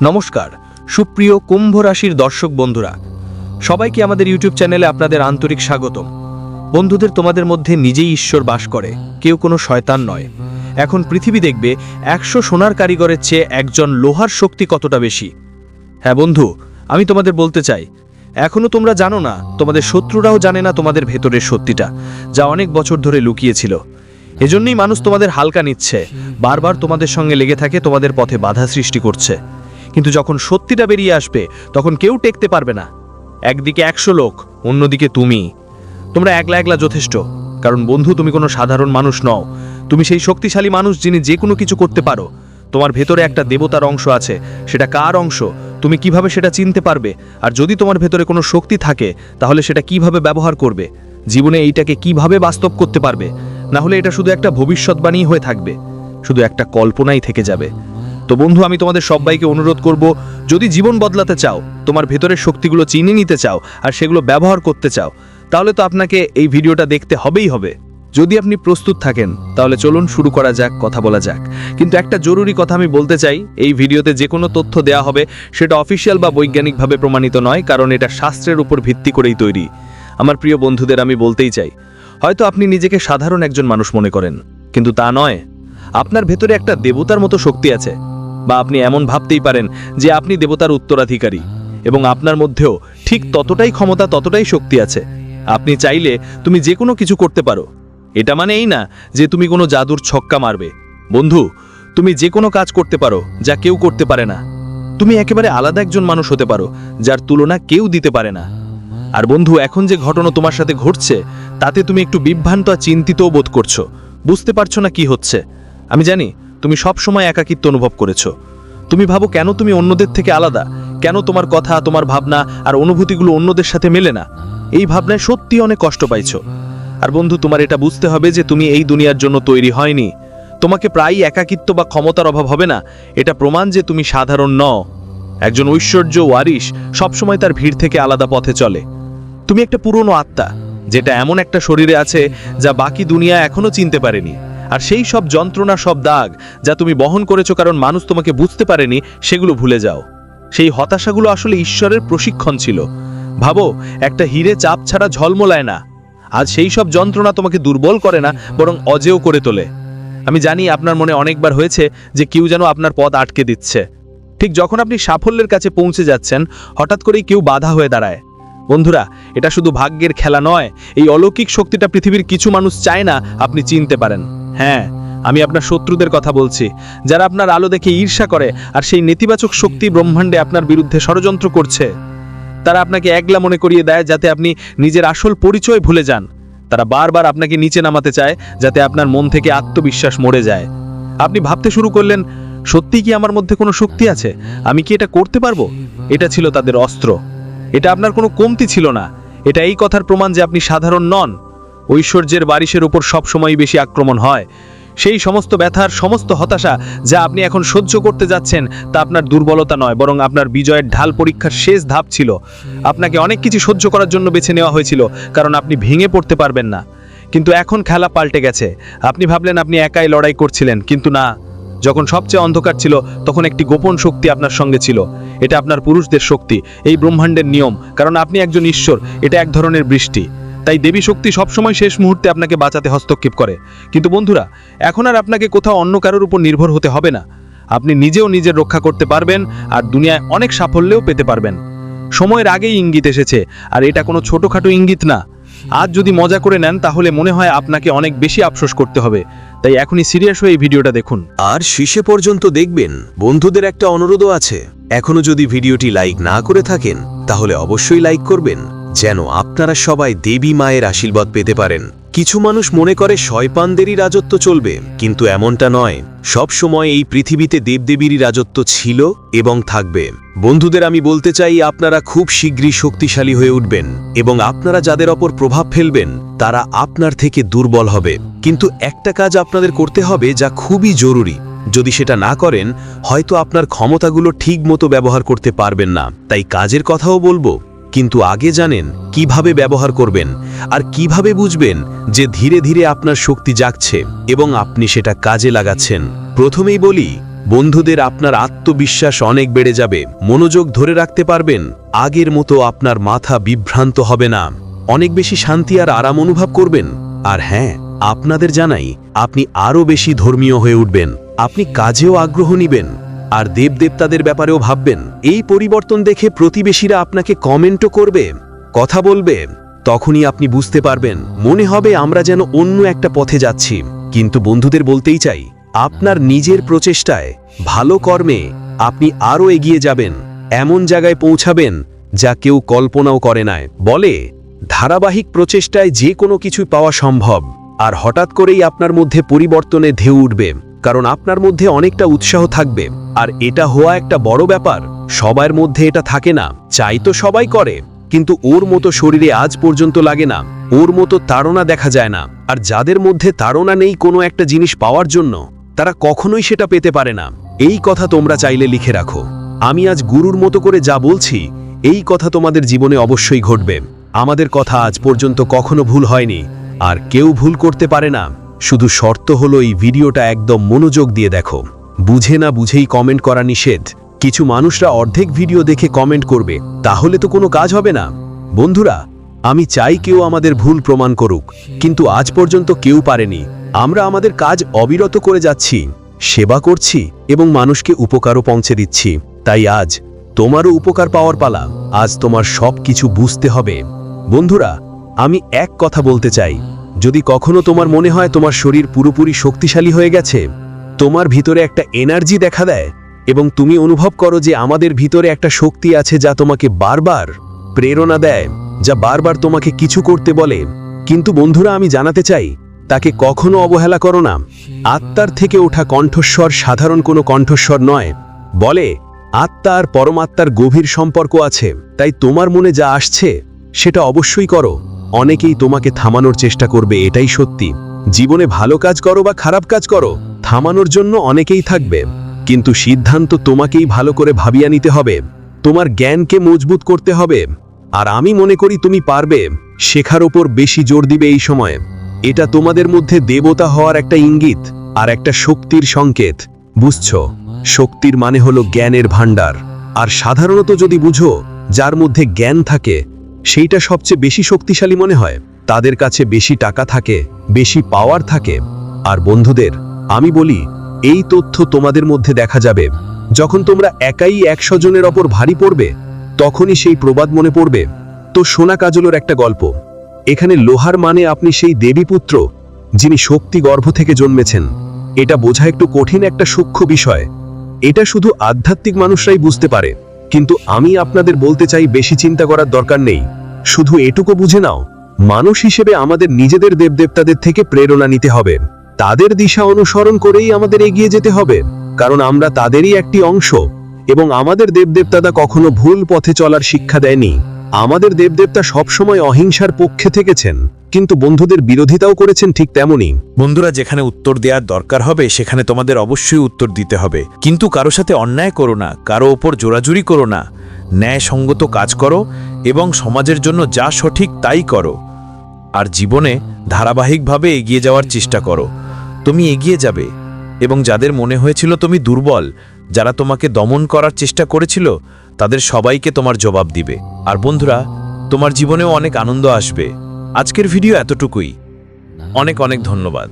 নমস্কার, সুপ্রিয় কুম্ভ রাশির দর্শক বন্ধুরা। সবাইকে আমাদের ইউটিউব চ্যানেলে আপনাদের আন্তরিক স্বাগতম। বন্ধুদের তোমাদের মধ্যে নিজেই ঈশ্বর বাস করে, কেউ কোনো শয়তান নয়। এখন পৃথিবী দেখবে একশো সোনার কারিগরের চেয়ে একজন লোহার শক্তি কতটা বেশি। হ্যাঁ বন্ধু, আমি তোমাদের বলতে চাই, এখনও তোমরা জানো না, তোমাদের শত্রুরাও জানে না তোমাদের ভেতরের সত্যিটা যা অনেক বছর ধরে লুকিয়েছিল। এজন্যই মানুষ তোমাদের হালকা নিচ্ছে, বারবার তোমাদের সঙ্গে লেগে থাকে, তোমাদের পথে বাধা সৃষ্টি করছে। কিন্তু যখন সত্যিটা বেরিয়ে আসবে, তখন কেউ টেকতে পারবে না। একদিকে একশো লোক, অন্যদিকে তুমি। তোমরা একলা একলা যথেষ্ট, কারণ বন্ধু তুমি কোনো সাধারণ মানুষ নও। তুমি সেই শক্তিশালী মানুষ যিনি যে কোনো কিছু করতে পারো। তোমার ভেতরে একটা দেবতার অংশ আছে, সেটা কার অংশ? তুমি কীভাবে সেটা চিনতে পারবে? আর যদি তোমার ভেতরে কোনো শক্তি থাকে, তাহলে সেটা কীভাবে ব্যবহার করবে? জীবনে এইটাকে কীভাবে বাস্তব করতে পারবে? না হলে এটা শুধু একটা ভবিষ্যৎবাণী হয়ে থাকবে। শুধু একটা কল্পনাই থেকে যাবে। তো বন্ধু, আমি তোমাদের সবাইকে অনুরোধ করব, যদি জীবন বদলাতে চাও, তোমার ভেতরের শক্তিগুলো চিনে নিতে চাও আর সেগুলো ব্যবহার করতে চাও, তাহলে তো আপনাকে এই ভিডিওটা দেখতে হবেই হবে। যদি আপনি প্রস্তুত থাকেন, তাহলে চলুন শুরু করা যাক, কথা বলা যাক। কিন্তু একটা জরুরি কথা আমি বলতে চাই, এই ভিডিওতে যে কোনো তথ্য দেয়া হবে, সেটা অফিসিয়াল বা বৈজ্ঞানিকভাবে প্রমাণিত নয়, কারণ এটা শাস্ত্রের উপর ভিত্তি করেই তৈরি। আমার প্রিয় বন্ধুদের, আমি বলতেই চাই, হয়তো আপনি নিজেকে সাধারণ একজন মানুষ মনে করেন, কিন্তু তা নয়। আপনার ভেতরে একটা দেবতার মতো শক্তি আছে বা আপনি এমন ভাবতেই পারেন যে আপনি দেবতার উত্তরাধিকারী এবং আপনার মধ্যেও ঠিক ততটাই ক্ষমতা, ততটাই শক্তি আছে। আপনি চাইলে তুমি যে কোনো কিছু করতে পারো। এটা মানে এই না যে তুমি কোনো জাদুর ছক্কা মারবে। বন্ধু, তুমি যে কোনো কাজ করতে পারো যা কেউ করতে পারে না। তুমি একেবারে আলাদা একজন মানুষ হতে পারো যার তুলনা কেউ দিতে পারে না। আর বন্ধু, এখন যে ঘটনা তোমার সাথে ঘটছে, তাতে তুমি একটু বিভ্রান্ত আর চিন্তিতও বোধ করছ। বুঝতে পারছ না কি হচ্ছে। আমি জানি তুমি সব সময় একাকিত্ব অনুভব করেছ। তুমি ভাবো কেন তুমি অন্যদের থেকে আলাদা? কেন তোমার কথা, তোমার ভাবনা আর অনুভূতিগুলো অন্যদের সাথে মেলে না? এই ভাবনায় সত্যি অনেক কষ্ট পাইছো। আর বন্ধু, তোমার এটা বুঝতে হবে যে তুমি এই দুনিয়ার জন্য তৈরি হয়নি। তোমাকে প্রায়ই একাকিত্ব বা ক্ষমতার অভাব হবে না। এটা প্রমাণ যে তুমি সাধারণ নও। একজন ঐশ্বর্য ওয়ারিশ সবসময় তার ভিড় থেকে আলাদা পথে চলে। তুমি একটা পুরনো আত্মা, যেটা এমন একটা শরীরে আছে যা বাকি দুনিয়া এখনও চিনতে পারেনি। আর সেই সব যন্ত্রণা, সব দাগ যা তুমি বহন করেছ কারণ মানুষ তোমাকে বুঝতে পারেনি, সেগুলো ভুলে যাও। সেই হতাশাগুলো আসলে ঈশ্বরের প্রশিক্ষণ ছিল। ভাবো, একটা হিরে চাপ ছাড়া ঝলমলায় না। আজ সেই সব যন্ত্রণা তোমাকে দুর্বল করে না, বরং অজেয় করে তোলে। আমি জানি আপনার মনে অনেকবার হয়েছে যে কেউ যেন আপনার পথ আটকে দিচ্ছে। ঠিক যখন আপনি সাফল্যের কাছে পৌঁছে যাচ্ছেন, হঠাৎ করেই কেউ বাধা হয়ে দাঁড়ায়। বন্ধুরা, এটা শুধু ভাগ্যের খেলা নয়, এই অলৌকিক শক্তিটা পৃথিবীর কিছু মানুষ চায় না আপনি চিনতে পারেন। হ্যাঁ আমি আপনার শত্রুদের কথা বলছি। যারা আপনার আলো দেখে ঈর্ষা করে আর সেই নেতিবাচক শক্তি ব্রহ্মাণ্ডে আপনার বিরুদ্ধে ষড়যন্ত্র করছে। তারা আপনাকে একলা মনে করিয়ে দেয় যাতে আপনি নিজের আসল পরিচয় ভুলে যান। তারা বারবার আপনাকে নিচে নামাতে চায় যাতে আপনার মন থেকে আত্মবিশ্বাস মরে যায়। আপনি ভাবতে শুরু করলেন সত্যি কি আমার মধ্যে কোনো শক্তি আছে? আমি কি এটা করতে পারব? এটা ছিল তাদের অস্ত্র। এটা আপনার কোনো কমতি ছিল না। এটা এই কথার প্রমাণ যে আপনি সাধারণ নন। ঐশ্বর্যের বারিশের উপর সবসময় বেশি আক্রমণ হয়। সেই সমস্ত ব্যথার সমস্ত হতাশা যা আপনি এখন সহ্য করতে যাচ্ছেন, তা আপনার দুর্বলতা নয়, বরং আপনার বিজয়ের ঢাল পরীক্ষার শেষ ধাপ ছিল। আপনাকে অনেক কিছু সহ্য করার জন্য বেছে নেওয়া হয়েছিল, কারণ আপনি ভেঙে পড়তে পারবেন না। কিন্তু এখন খেলা পাল্টে গেছে। আপনি ভাবলেন আপনি একাই লড়াই করছিলেন, কিন্তু না। যখন সবচেয়ে অন্ধকার ছিল, তখন একটি গোপন শক্তি আপনার সঙ্গে ছিল। এটা আপনার পুরুষদের শক্তি, এই ব্রহ্মাণ্ডের নিয়ম, কারণ আপনি একজন ঈশ্বর, এটা এক ধরনের বৃষ্টি। তাই দেবী শক্তি সবসময় শেষ মুহূর্তে আপনাকে বাঁচাতে হস্তক্ষেপ করে। কিন্তু বন্ধুরা, এখন আর আপনাকে কোথাও অন্য কারোর উপর নির্ভর হতে হবে না। আপনি নিজেও নিজের রক্ষা করতে পারবেন আর দুনিয়ায় অনেক সাফল্যও পেতে পারবেন। সময়ের আগেই ইঙ্গিত এসেছে, আর এটা কোনো ছোটোখাটো ইঙ্গিত না। আজ যদি মজা করে নেন, তাহলে মনে হয় আপনাকে অনেক বেশি আফসোস করতে হবে। তাই এখনই সিরিয়াস হয়ে এই ভিডিওটা দেখুন। আর শেষে পর্যন্ত দেখবেন, বন্ধুদের একটা অনুরোধও আছে। এখনও যদি ভিডিওটি লাইক না করে থাকেন, তাহলে অবশ্যই লাইক করবেন। যেন আপনারা সবাই দেবী মায়ের আশীর্বাদ পেতে পারেন। কিছু মানুষ মনে করে শয়পানদেরই রাজত্ব চলবে, কিন্তু এমনটা নয়। সব সময় এই পৃথিবীতে দেবদেবীরই রাজত্ব ছিল এবং থাকবে। বন্ধুদের আমি বলতে চাই, আপনারা খুব শীঘ্রই শক্তিশালী হয়ে উঠবেন এবং আপনারা যাদের ওপর প্রভাব ফেলবেন, তারা আপনার থেকে দুর্বল হবে। কিন্তু একটা কাজ আপনাদের করতে হবে যা খুবই জরুরি। যদি সেটা না করেন, হয়তো আপনার ক্ষমতাগুলো ঠিক মতো ব্যবহার করতে পারবেন না। তাই কাজের কথাও বলব কিন্তু আগে জানেন কীভাবে ব্যবহার করবেন আর কীভাবে বুঝবেন যে ধীরে ধীরে আপনার শক্তি জাগছে এবং আপনি সেটা কাজে লাগাচ্ছেন। প্রথমেই বলি, বন্ধুদের আপনার আত্মবিশ্বাস অনেক বেড়ে যাবে। মনোযোগ ধরে রাখতে পারবেন, আগের মতো আপনার মাথা বিভ্রান্ত হবে না। অনেক বেশি শান্তি আর আরাম অনুভব করবেন। আর হ্যাঁ আপনাদের জানাই, আপনি আরও বেশি ধর্মীয় হয়ে উঠবেন। আপনি কাজেও আগ্রহ নিবেন। আর দেবদেবতাদের ব্যাপারেও ভাববেন, এই পরিবর্তন দেখে প্রতিবেশীরা আপনাকে কমেন্টও করবে, কথা বলবে, তখনই আপনি বুঝতে পারবেন, মনে হবে আমরা যেন অন্য একটা পথে যাচ্ছি। কিন্তু বন্ধুদের বলতেই চাই, আপনার নিজের প্রচেষ্টায়, ভালো কর্মে আপনি আরও এগিয়ে যাবেন, এমন জায়গায় পৌঁছাবেন, যা কেউ কল্পনাও করে নাই। বলে, ধারাবাহিক প্রচেষ্টায় যে কোনো কিছু পাওয়া সম্ভব, আর হঠাৎ করেই আপনার মধ্যে পরিবর্তনে ঢেউ উঠবে। কারণ আপনার মধ্যে অনেকটা উৎসাহ থাকবে। আর এটা হওয়া একটা বড় ব্যাপার, সবার মধ্যে এটা থাকে না, চাই তো সবাই করে। কিন্তু ওর মতো শরীরে আজ পর্যন্ত লাগে না, ওর মতো তাড়না দেখা যায় না। আর যাদের মধ্যে তাড়না নেই কোনো একটা জিনিস পাওয়ার জন্য, তারা কখনোই সেটা পেতে পারে না। এই কথা তোমরা চাইলে লিখে রাখো। আমি আজ গুরুর মতো করে যা বলছি, এই কথা তোমাদের জীবনে অবশ্যই ঘটবে। আমাদের কথা আজ পর্যন্ত কখনো ভুল হয়নি, আর কেউ ভুল করতে পারে না। শুধু শর্ত হলো এই ভিডিওটা একদম মনোযোগ দিয়ে দেখো। বুঝে না বুঝেই কমেন্ট করা নিষেধ। কিছু মানুষরা অর্ধেক ভিডিও দেখে কমেন্ট করবে, তাহলে তো কোনো কাজ হবে না। বন্ধুরা, আমি চাই কেউ আমাদের ভুল প্রমাণ করুক, কিন্তু আজ পর্যন্ত কেউ পারেনি। আমরা আমাদের কাজ অবিরত করে যাচ্ছি, সেবা করছি, এবং মানুষকে উপকারও পৌঁছে দিচ্ছি। তাই আজ তোমারও উপকার পাওয়ার পালা, আজ তোমার সব কিছু বুঝতে হবে। বন্ধুরা, আমি এক কথা বলতে চাই যদি কখনো তোমার মনে হয় তোমার শরীর পুরোপুরি শক্তিশালী হয়ে গেছে, তোমার ভিতরে একটা এনার্জি দেখা দেয় এবং তুমি অনুভব করো যে আমাদের ভিতরে একটা শক্তি আছে যা তোমাকে বারবার প্রেরণা দেয়, যা বারবার তোমাকে কিছু করতে বলে। কিন্তু বন্ধুরা, আমি জানাতে চাই, তাকে কখনো অবহেলা করো না। আত্মার থেকে ওঠা কণ্ঠস্বর সাধারণ কোনো কণ্ঠস্বর নয়। বলে, আত্মা আর পরমাত্মার গভীর সম্পর্ক আছে, তাই তোমার মনে যা আসছে, সেটা অবশ্যই করো। অনেকেই তোমাকে থামানোর চেষ্টা করবে, এটাই সত্যি। জীবনে ভালো কাজ করো বা খারাপ কাজ করো, থামানোর জন্য অনেকেই থাকবে। কিন্তু সিদ্ধান্ত তোমাকেই ভালো করে ভাবিয়া নিতে হবে। তোমার জ্ঞানকে মজবুত করতে হবে। আর আমি মনে করি তুমি পারবে। শেখার ওপর বেশি জোর দিবে এই সময়। এটা তোমাদের মধ্যে দেবতা হওয়ার একটা ইঙ্গিত আর একটা শক্তির সংকেত। বুঝছ? শক্তির মানে হলো জ্ঞানের ভাণ্ডার। আর সাধারণত যদি বুঝো, যার মধ্যে জ্ঞান থাকে সেইটা সবচেয়ে বেশি শক্তিশালী মনে হয়। তাদের কাছে বেশি টাকা থাকে, বেশি পাওয়ার থাকে। আর বন্ধুদের, আমি বলি, এই তথ্য তোমাদের মধ্যে দেখা যাবে। যখন তোমরা একাই একশো জনের ওপর ভারী পড়বে, তখনই সেই প্রবাদ মনে পড়বে। তো সোনা কাজলের একটা গল্প। এখানে লোহার মানে আপনি সেই দেবীপুত্র যিনি শক্তি গর্ভ থেকে জন্মেছেন। এটা বোঝা একটু কঠিন একটা সূক্ষ্ম বিষয়। এটা শুধু আধ্যাত্মিক মানুষরাই বুঝতে পারে। কিন্তু আমি আপনাদের বলতে চাই বেশি চিন্তা করার দরকার নেই। শুধু এটুকু বুঝে নাও, মানুষ হিসেবে আমাদের নিজেদের দেবদেবতাদের থেকে প্রেরণা নিতে হবে। তাদের দিশা অনুসরণ করেই আমাদের এগিয়ে যেতে হবে, কারণ আমরা তাদেরই একটি অংশ, এবং আমাদের দেবদেবতাদা কখনো ভুল পথে চলার শিক্ষা দেয়নি। আমাদের দেবদেবতা সবসময় অহিংসার পক্ষে থেকেছেন। কিন্তু বন্ধুদের বিরোধিতাও করেছেন ঠিক তেমনই। বন্ধুরা, যেখানে উত্তর দেওয়ার দরকার হবে, সেখানে তোমাদের অবশ্যই উত্তর দিতে হবে। কিন্তু কারও সাথে অন্যায় করো না, কারও ওপর জোরাজুরি করো না। ন্যায়সঙ্গত কাজ করো এবং সমাজের জন্য যা সঠিক তাই করো। আর জীবনে ধারাবাহিকভাবে এগিয়ে যাওয়ার চেষ্টা করো। তুমি এগিয়ে যাবে। এবং যাদের মনে হয়েছিল তুমি দুর্বল, যারা তোমাকে দমন করার চেষ্টা করেছিল, তাদের সবাইকে তোমার জবাব দিবে। আর বন্ধুরা, তোমার জীবনেও অনেক আনন্দ আসবে। আজকের ভিডিও এতটুকুই। অনেক অনেক ধন্যবাদ।